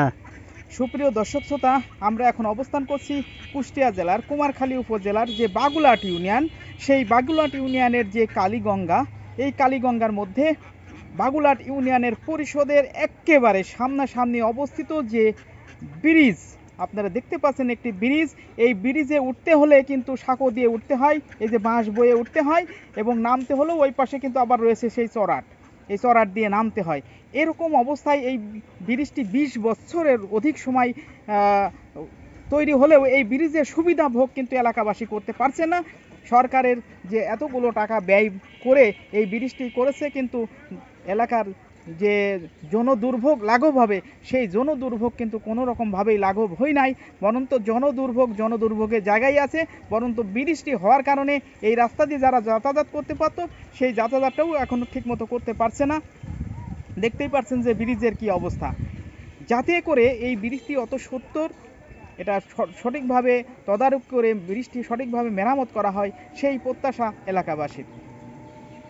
হ্যাঁ। সুপ্রিয় দর্শক শ্রোতা, আমরা এখন অবস্থান করছি কুষ্টিয়া জেলার কুমারখালী উপজেলার যে বাগুলাট ইউনিয়ন, সেই বাগুলাট ইউনিয়নের যে কালীগঙ্গা, এই কালীগঙ্গার মধ্যে বাগুলাট ইউনিয়নের পরিষদের একেবারে সামনাসামনি অবস্থিত যে ব্রিজ, আপনারা দেখতে পাচ্ছেন একটি ব্রিজ, এই ব্রিজে উঠতে হলে কিন্তু সাঁকো দিয়ে উঠতে হয়, এই যে বাঁশ বয়ে উঠতে হয় এবং নামতে হলেও ওই পাশে কিন্তু আবার রয়েছে সেই চড়াট। এই চড়াট দিয়ে নামতে হয়। এরকম অবস্থায় এই ব্রিজটি বিশ বছরের অধিক সময় তৈরি হলেও এই ব্রিজের সুবিধা ভোগ কিন্তু এলাকাবাসী করতে পারছে না। সরকারের যে এতগুলো টাকা ব্যয় করে এই ব্রিজটি করেছে কিন্তু এলাকার যে জনদুর্ভোগ লাঘব হবে, সেই জনদুর্ভোগ কিন্তু কোনো রকমভাবেই লাঘব হয় নাই। বরন্ত জনদুর্ভোগ জনদুর্ভোগের জায়গায় আছে বরন্ত ব্রিজটি হওয়ার কারণে এই রাস্তা দিয়ে যারা যাতায়াত করতে পারতো, সেই যাতায়াতটাও এখনও ঠিকমতো করতে পারছে না। দেখতেই পাচ্ছেন যে ব্রিজের কি অবস্থা। যাতে করে এই ব্রিজটি অত সত্তর, এটা সঠিকভাবে তদারক করে ব্রিজটি সঠিকভাবে মেরামত করা হয়, সেই প্রত্যাশা এলাকাবাসীর।